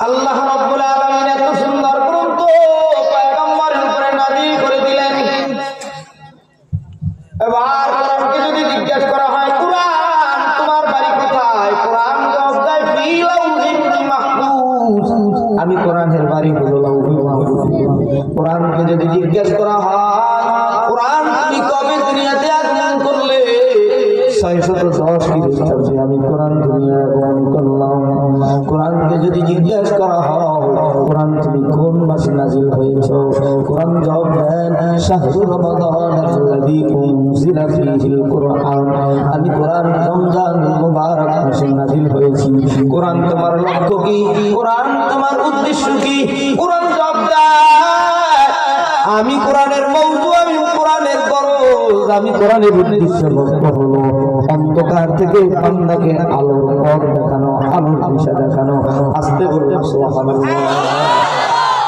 আল্লাহ এত সুন্দর আমি কোরআনের বাড়ি কোরআনকে যদি জিজ্ঞেস করা হয়, কোরআন তুমি কবে দুনিয়াতে আগমন করলে? আমি কোরআন জিজ্ঞেস করা হয়। কোরআন তুমি কোন মাসে নাজিল হয়েছ? কোরআন জবাব দেন, শাহরুর রমাদান আল্লাযী উনজিলা ফীহিল কুরআন। আমি কোরআন রমজান মুবারক মাসে নাজিল হয়েছি। কোরআন তোমার লক্ষ্য কি? কোরআন তোমার উদ্দেশ্য কি? কোরআন জবাব আমি কোরআনের আমি কোরআনের গরজ আমি কোরআনের উদ্দেশ্য লক্ষ্য হলো অন্ধকার থেকে বান্দাকে আলোর পথ দেখানো।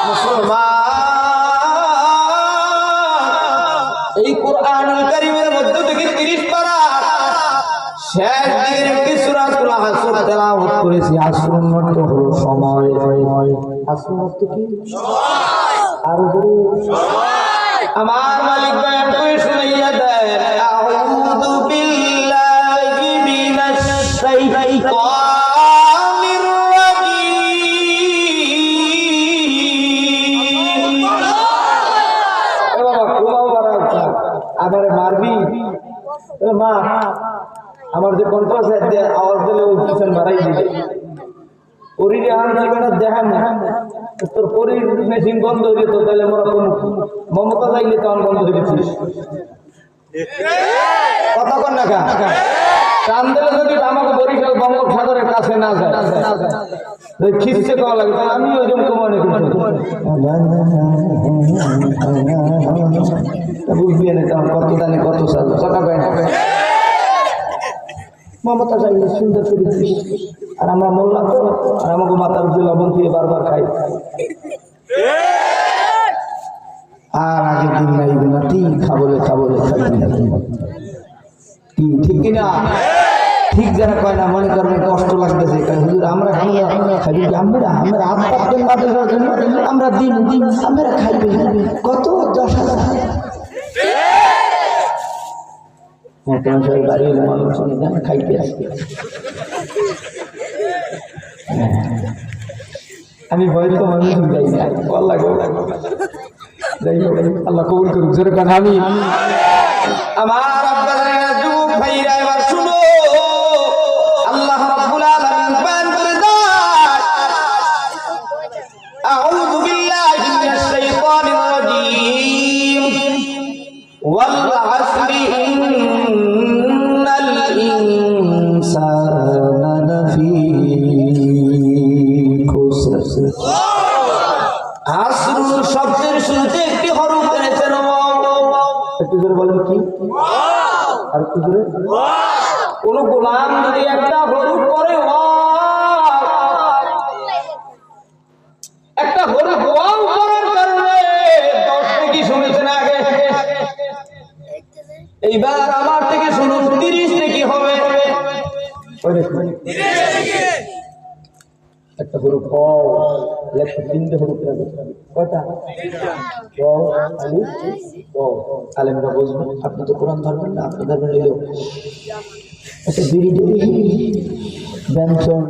মুসলমান এই কোরআনুল কারীমের মধ্য থেকে 30 পারা শেষ দিনের একটি সূরা সূরা তেলাওয়াত করেছি। আসর অর্থ হলো সময়। আসর অর্থ কি? আর আমার মালিক বয়ান করে শুনাইয়া আমারে মারবি? মা, আমার যে এতে আওয়াজ দিলে ওই পিছন মারাই দিবে। পরিরে আনছি বেটা দেখান না। তোর পরির মেশিন বন্ধ হয়ে যেত তাহলে মোরা কোন মমতা যাইলে তখন বন্ধ হয়ে গেছিস কতক্ষণ না কা টান দিলে যদি আমাকে বরিশাল বঙ্গোপসাগরের কাছে না যায় খিসছে কম লাগে আমি ওই জন্য কমানে বুঝবি কত দানে কত সাল, কথা কয় না। মমতা চাইলে সুন্দর দিস। আর আমরা মোল্লা তো, আর আমাকে মাথার উপরে দিয়ে বারবার খাই। আর আগের দিন নাইবে না ঠিক খাবলে খাবলে থাকবি না। কি ঠিক কিনা? ঠিক যারা কয় না, মনে করবে কষ্ট লাগতেছে। আমরা আমরা আমরা দিন দিন, আমরা খাইবে কত দশ হ্যাঁ সবাই বাড়ির মানুষ অনেক জানে খাইতে আসবে আমি বয়স্ক মানুষ যাই না। আল্লাহ যাই হোক, আল্লাহ কবুল করুক। যেরকম আমি। আল্লাহ একটু জোরে বলেন কি? আর একটু জোরে। কোন গোলাম যদি একটা হরফ করে একটা হরফ ওয়াও করার কারণে দশ থেকে শুনেছেন আগে। এইবার আমার থেকে শুনুন, তিরিশ থেকে হবে। একটা হলো ক একটা তিনটে হলো কটা আলেমরা আপনি তো কোরআন ধরবেন না, আপনি ধরবেন একটা বিড়ি। ব্যঞ্জন।